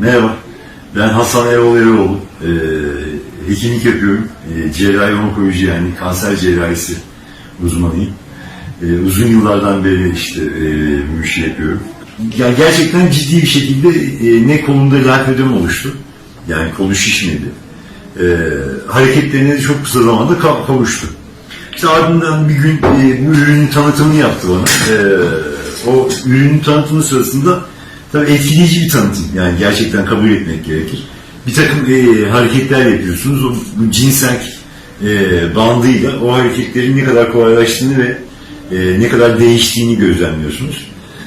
Merhaba, ben Hasan Erol Eroğlu. Ee, hekimlik yapıyorum. Ee, cerrahi onkoloji yani kanser cerrahisi uzmanıyım. Ee, uzun yıllardan beri işte e, bu işi yapıyorum. Yani gerçekten ciddi bir şekilde e, ne kolumda lenfödem oluştu. Yani kolu şişmedi. Ee, hareketlerine çok kısa zamanda ka- kavuştu. İşte ardından bir gün e, bu ürünün tanıtımını yaptı bana. Ee, o ürünün tanıtımı sırasında tabii etkileyici bir tanıtım. Yani gerçekten kabul etmek gerekir. Bir takım e, hareketler yapıyorsunuz. O, ginseng e, bandıyla o hareketlerin ne kadar kolaylaştığını ve e, ne kadar değiştiğini gözlemliyorsunuz.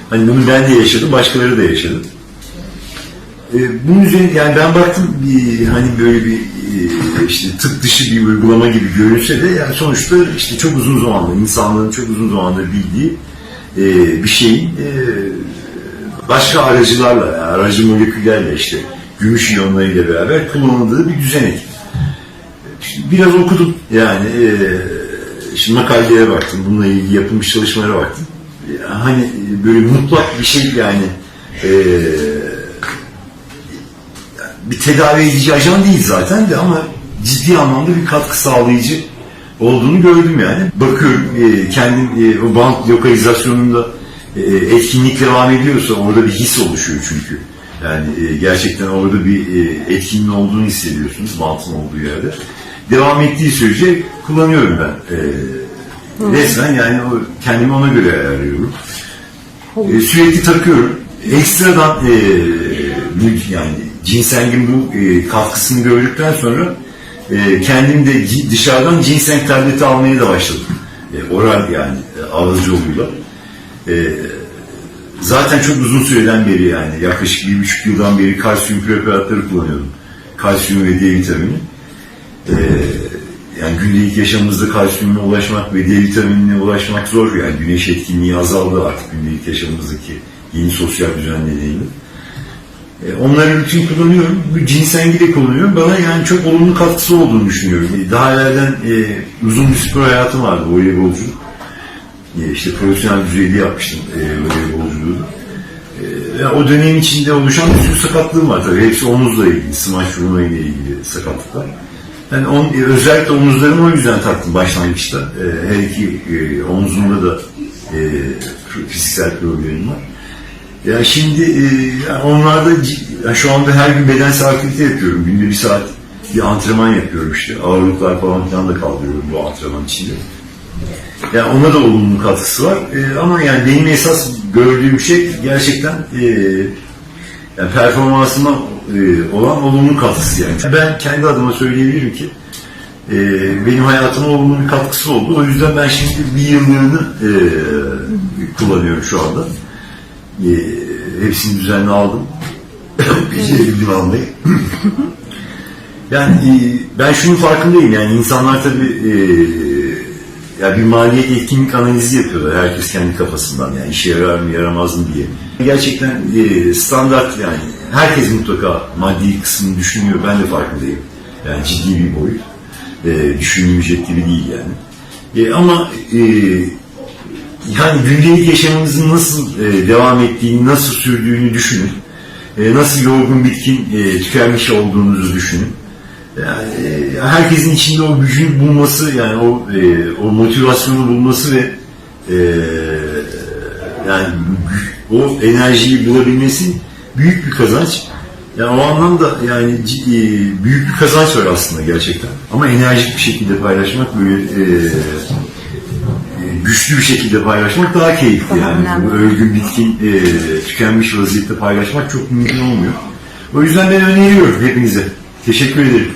Hani bunu ben de yaşadım, başkaları da yaşadı. E, bunun üzerine yani ben baktım bir, hani böyle bir e, işte tıp dışı bir uygulama gibi görünse de yani sonuçta işte çok uzun zamandır insanların çok uzun zamandır bildiği e, bir şeyin e, başka aracılarla yani aracı moleküllerle işte gümüş iyonlarıyla beraber kullanıldığı bir düzenek. Biraz okudum yani e, şimdi makalelere baktım bununla ilgili yapılmış çalışmalara baktım. Hani böyle mutlak bir şey yani e, bir tedavi edici ajan değil zaten de ama ciddi anlamda bir katkı sağlayıcı olduğunu gördüm yani. Bakıyorum e, kendim e, o band lokalizasyonunda e, etkinlik devam ediyorsa orada bir his oluşuyor çünkü. Yani e, gerçekten orada bir e, etkinliğin olduğunu hissediyorsunuz bantın olduğu yerde. Devam ettiği sürece kullanıyorum ben. E, resmen yani o, kendimi ona göre ayarlıyorum. E, sürekli takıyorum. Ekstradan e, yani ginsengin bu e, katkısını gördükten sonra e, kendim de dışarıdan ginseng tableti almaya da başladım. E, oral yani e, ağız yoluyla. E, zaten çok uzun süreden beri yani yaklaşık bir buçuk yıldan beri kalsiyum preparatları kullanıyordum. Kalsiyum ve D vitamini. E, yani gündelik yaşamımızda kalsiyumuna ulaşmak ve D vitaminine ulaşmak zor. Yani güneş etkinliği azaldı artık gündelik yaşamımızdaki yeni sosyal düzen nedeniyle. E, Onları rutin kullanıyorum. Bu cinsengi de kullanıyorum. Bana yani çok olumlu katkısı olduğunu düşünüyorum. Daha evvelden e, uzun bir spor hayatım vardı voleybolculuk. E, işte profesyonel düzeyde yapmıştım e, voleybolculuğu. E, o dönem içinde oluşan bir sürü sakatlığım var tabii. Hepsi omuzla ilgili, smaç vurma ile ilgili sakatlıklar. Ben on, e, özellikle omuzlarımı o yüzden taktım başlangıçta. E, her iki e, omzumda da e, fiziksel problemim var. Ya şimdi e, yani onlarda ya şu anda her gün bedensel aktivite yapıyorum. Günde bir saat bir antrenman yapıyorum işte. Ağırlıklar falan filan da kaldırıyorum bu antrenman içinde. Yani ona da olumlu katkısı var. E, ama yani benim esas gördüğüm şey gerçekten e, yani performansıma e, olan olumlu katkısı yani. Ben kendi adıma söyleyebilirim ki e, benim hayatıma olumlu bir katkısı oldu. O yüzden ben şimdi bir yıllığını e, kullanıyorum şu anda. E, hepsini düzenli aldım. Becerebildim almayı. yani e, ben şunun farkındayım yani insanlar tabii e, ya bir maliyet etkinlik analizi yapıyorlar herkes kendi kafasından yani işe yarar mı yaramaz mı diye. Gerçekten e, standart yani herkes mutlaka maddi kısmını düşünüyor ben de farkındayım. Yani ciddi bir boyut. E, düşünülmeyecek gibi değil yani. E, ama e, yani gündelik yaşamımızın nasıl e, devam ettiğini, nasıl sürdüğünü düşünün. E, nasıl yorgun, bitkin, e, tükenmiş olduğunuzu düşünün. Yani e, herkesin içinde o gücü bulması, yani o e, o motivasyonu bulması ve e, yani o enerjiyi bulabilmesi büyük bir kazanç. Yani o anlamda yani c- e, büyük bir kazanç var aslında gerçekten. Ama enerjik bir şekilde paylaşmak böyle e, güçlü bir şekilde paylaşmak daha keyifli yani. Bu Ölgün, bitkin, e, tükenmiş vaziyette paylaşmak çok mümkün olmuyor. O yüzden ben öneriyorum hepinize. Teşekkür ederim.